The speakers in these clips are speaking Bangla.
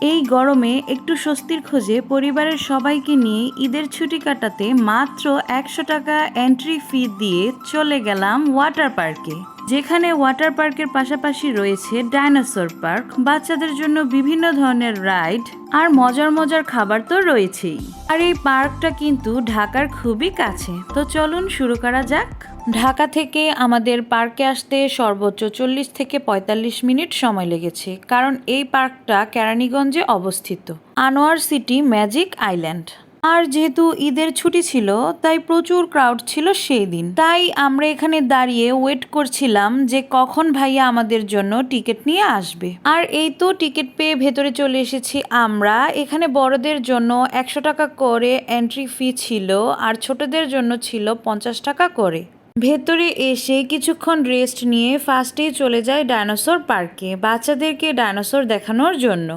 এই গরমে একটু স্বস্তির খোঁজে পরিবারের সবাইকে নিয়ে ঈদের ছুটি কাটাতে মাত্র একশো টাকা এন্ট্রি ফি দিয়ে চলে গেলাম ওয়াটার পার্কে যেখানে ওয়াটার পার্কের পাশাপাশি রয়েছে ডাইনোসর পার্ক বাচ্চাদের জন্য বিভিন্ন ধরনের রাইড আর মজার মজার খাবার তো রয়েছেই। আর এই পার্কটা কিন্তু ঢাকার খুবই কাছে। তো চলুন শুরু করা যাক। ঢাকা থেকে আমাদের পার্কে আসতে সর্বোচ্চ চল্লিশ থেকে পঁয়তাল্লিশ মিনিট সময় লেগেছে, কারণ এই পার্কটা কেরানীগঞ্জে অবস্থিত, আনোয়ার সিটি ম্যাজিক আইল্যান্ড। আর যেহেতু ঈদের ছুটি ছিল, তাই প্রচুর ক্রাউড ছিল সেই দিন। তাই আমরা এখানে দাঁড়িয়ে ওয়েট করছিলাম যে কখন ভাইয়া আমাদের জন্য টিকিট নিয়ে আসবে। আর এই তো টিকিট পেয়ে ভেতরে চলে এসেছি আমরা। এখানে বড়দের জন্য একশো টাকা করে এন্ট্রি ফি ছিল, আর ছোটদের জন্য ছিল পঞ্চাশ টাকা করে। ভেতরে এসে কিছুক্ষণ রেস্ট নিয়ে ফার্স্টেই চলে যায় ডাইনোসর পার্কে বাচ্চাদেরকে ডাইনোসর দেখানোর জন্য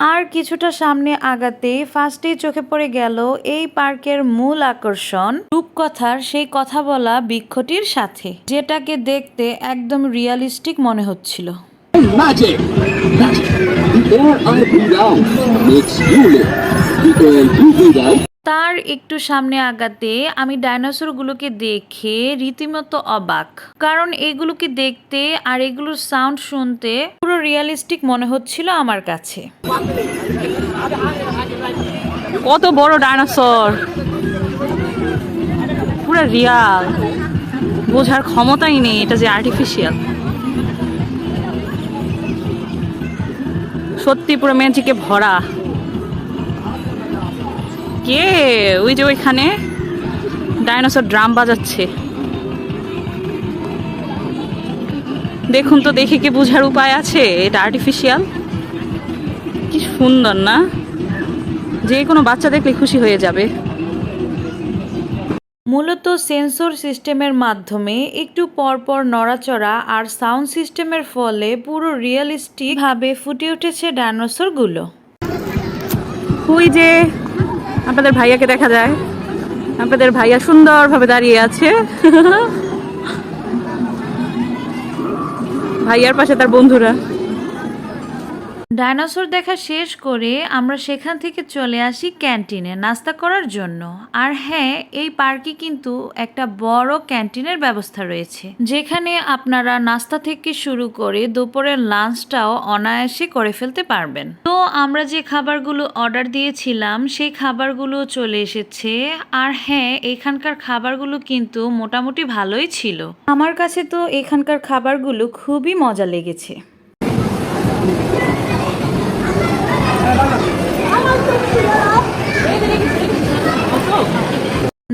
আর কিছুটা সামনে আগাতে ফার্স্টেই চোখে পড়ে গেল এই পার্কের মূল আকর্ষণ রূপকথার সেই কথা বলা বৃক্ষটির সাথে, যেটাকে দেখতে একদম রিয়ালিস্টিক মনে হচ্ছিল Magic! Magic! The air I breathe out makes you live. তার একটু সামনে আগাতে আমি ডাইনোসরগুলোকে দেখে রীতিমতো অবাক। কারণ এগুলোকে দেখতে আর এগুলোর সাউন্ড শুনতে পুরো রিয়ালিস্টিক মনে হচ্ছিল আমার কাছে। কত বড় ডাইনোসর। পুরো রিয়াল। বোঝার ক্ষমতাই নেই এটা যে আর্টিফিশিয়াল সত্যি পুরো ম্যাজিকে ভরা। কে? ওই যে ওইখানে ডাইনোসর ড্রাম বাজাচ্ছে। দেখুন তো দেখে কি বোঝার উপায় আছে? এটা আর্টিফিশিয়াল কি সুন্দর না? যে কোনো বাচ্চা দেখলে খুশি হয়ে যাবে। মূলত সেন্সর সিস্টেমের মাধ্যমে একটু পরপর নড়াচড়া আর সাউন্ড সিস্টেমের ফলে পুরো রিয়েলিস্টিক ভাবে ফুটে উঠেছে ডাইনোসরগুলো। ওই যে আপনাদের ভাইয়াকে দেখা যায়। আপনাদের ভাইয়া সুন্দরভাবে দাঁড়িয়ে আছে। ভাইয়ার পাশে তার বন্ধুরা। ডাইনোসর দেখা শেষ করে আমরা সেখান থেকে চলে আসি ক্যান্টিনে নাস্তা করার জন্য। আর হ্যাঁ এই পার্কে কিন্তু একটা বড় ক্যান্টিনের ব্যবস্থা রয়েছে। যেখানে আপনারা নাস্তা থেকে শুরু করে দুপুরের লাঞ্চটাও অনায়াসে করে ফেলতে পারবেন। তো আমরা যে খাবারগুলো অর্ডার দিয়েছিলাম, সেই খাবারগুলো চলে এসেছে। আর হ্যাঁ এখানকার খাবারগুলো কিন্তু মোটামুটি ভালোই ছিল। আমার কাছে তো এখানকার খাবারগুলো খুবই মজা লেগেছে।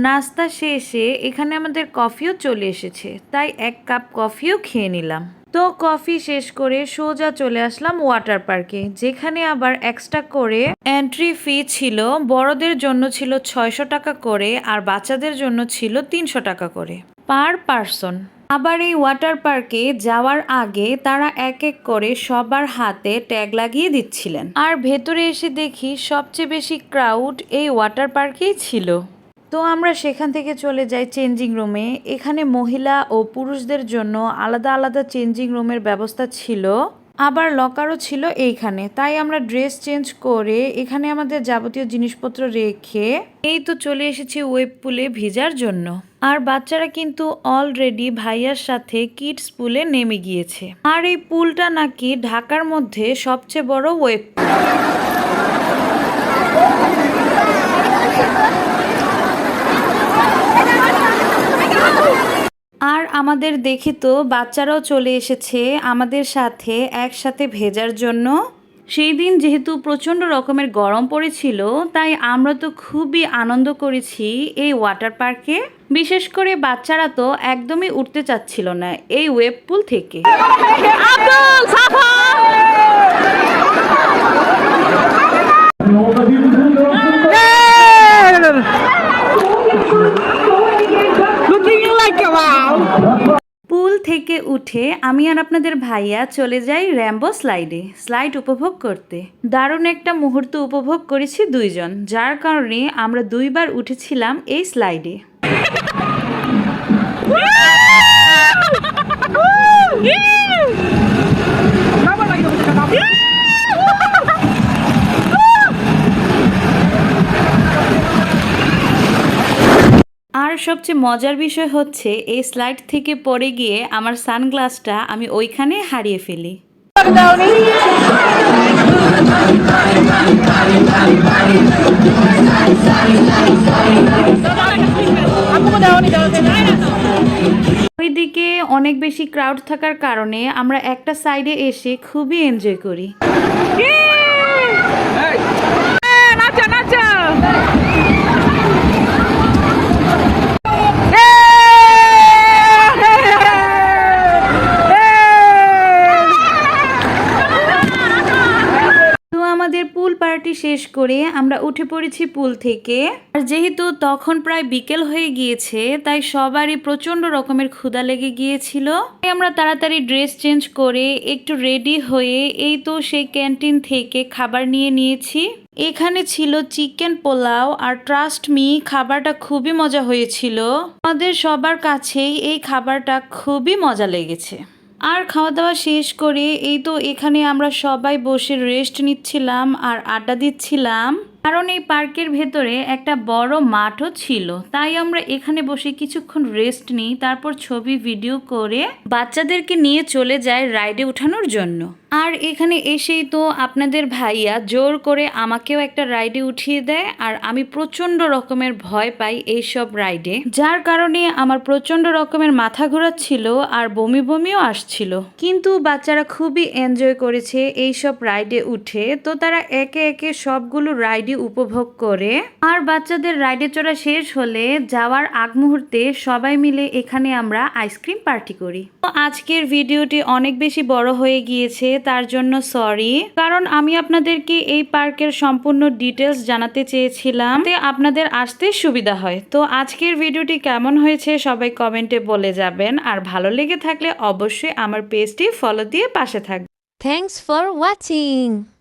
নাস্তা শেষে এখানে আমাদের কফিও চলে এসেছে। তাই এক কাপ কফিও খেয়ে নিলাম। তো কফি শেষ করে সোজা চলে আসলাম ওয়াটার পার্কে, যেখানে আবার এক্সট্রা করে এন্ট্রি ফি ছিল, বড়দের জন্য ছিল ছয়শো টাকা করে আর বাচ্চাদের জন্য ছিল তিনশো টাকা করে। Per person. আবার এই ওয়াটার পার্কে যাওয়ার আগে তারা এক এক করে সবার হাতে ট্যাগ লাগিয়ে দিচ্ছিলেন। আর ভেতরে এসে দেখি সবচেয়ে বেশি ক্রাউড এই ওয়াটার পার্কেই ছিল। তো আমরা সেখান থেকে চলে যাই চেঞ্জিং রুমে। এখানে মহিলা ও পুরুষদের জন্য আলাদা আলাদা চেঞ্জিং রুমের ব্যবস্থা ছিল। আবার লকারও ছিল এইখানে। তাই আমরা ড্রেস চেঞ্জ করে এখানে আমাদের যাবতীয় জিনিসপত্র রেখে এই তো চলে এসেছি ওয়েব পুলে ভিজার জন্য। আর বাচ্চারা কিন্তু অলরেডি ভাইয়ার সাথে কিডস পুলে নেমে গিয়েছে। আর এই পুলটা নাকি ঢাকার মধ্যে সবচেয়ে বড় ওয়েব আর আমাদের দেখি তো বাচ্চারাও চলে এসেছে আমাদের সাথে একসাথে ভেজার জন্য। সেই দিন যেহেতু প্রচণ্ড রকমের গরম পড়েছিল তাই আমরা তো খুবই আনন্দ করেছি এই ওয়াটার পার্কে। বিশেষ করে বাচ্চারা তো একদমই উঠতে চাচ্ছিল না এই ওয়েব পুল থেকে। আব্দুল আমি আর আপনাদের ভাইয়া চলে যাই র্যাম্বো স্লাইডে, স্লাইড উপভোগ করতে। দারুণ একটা মুহূর্ত উপভোগ করেছি দুইজন, যার কারণে আমরা দুইবার উঠেছিলাম এই স্লাইডে। সবচেয়ে মজার বিষয় হচ্ছে, এই স্লাইড থেকে পড়ে গিয়ে আমার সানগ্লাসটা আমি ওইখানে হারিয়ে ফেলি। ওইদিকে অনেক বেশি ক্রাউড থাকার কারণে আমরা একটা সাইডে এসে খুবই এনজয় করি। নাচো নাচো! পুল শেষ করে আমরা উঠে পড়েছি পুল থেকে। আর যেহেতু তখন প্রায় বিকেল হয়ে গিয়েছে, তাই সবারই প্রচণ্ড রকমের ক্ষুধা লেগে গিয়েছিল। আমরা তাড়াতাড়ি ড্রেস চেঞ্জ করে একটু রেডি হয়ে এই তো সেই ক্যান্টিন থেকে খাবার নিয়ে নিয়েছি। এখানে ছিল চিকেন পোলাও আর ট্রাস্ট মি, খাবারটা খুবই মজা হয়েছিল। আমাদের সবার কাছেই এই খাবারটা খুবই মজা লেগেছে। আর খাওয়া দাওয়া শেষ করে এই তো এখানে আমরা সবাই বসে রেস্ট নিচ্ছিলাম আর আড্ডা দিচ্ছিলাম। কারণ এই পার্কের ভেতরে একটা বড় মাঠও ছিল। তাই আমরা এখানে বসে কিছুক্ষণ রেস্ট নিই, তারপর ছবি ভিডিও করে বাচ্চাদেরকে নিয়ে চলে যায় রাইডে উঠানোর জন্য। আর এখানে এসেই তো আপনাদের ভাইয়া জোর করে আমাকেও একটা রাইডে উঠিয়ে দেয় আর আমি প্রচণ্ড রকমের ভয় পাই এইসব রাইডে যার কারণে আমার প্রচণ্ড রকমের মাথা ঘোরাচ্ছিল আর বমি বমিও আসছিল। কিন্তু বাচ্চারা খুবই এনজয় করেছে এইসব রাইডে উঠে। তো তারা একে একে সবগুলো রাইডে উপভোগ করে। আর বাচ্চাদের রাইডে চড়া শেষ হলে যাওয়ার আগ মুহূর্তে সবাই মিলে এখানে আমরা আইসক্রিম পার্টি করি। তো আজকের ভিডিওটি অনেক বেশি বড় হয়ে গিয়েছে তার জন্য সরি। কারণ আমি আপনাদেরকে এই পার্কের সম্পূর্ণ ডিটেলস জানাতে চেয়েছিলাম। আপনাদের আসতে সুবিধা হয়। তো আজকের ভিডিওটি কেমন হয়েছে সবাই কমেন্টে বলে যাবেন। আর ভালো লেগে থাকলে অবশ্যই আমার পেজটি ফলো দিয়ে পাশে থাকবে থ্যাংকস ফর watching.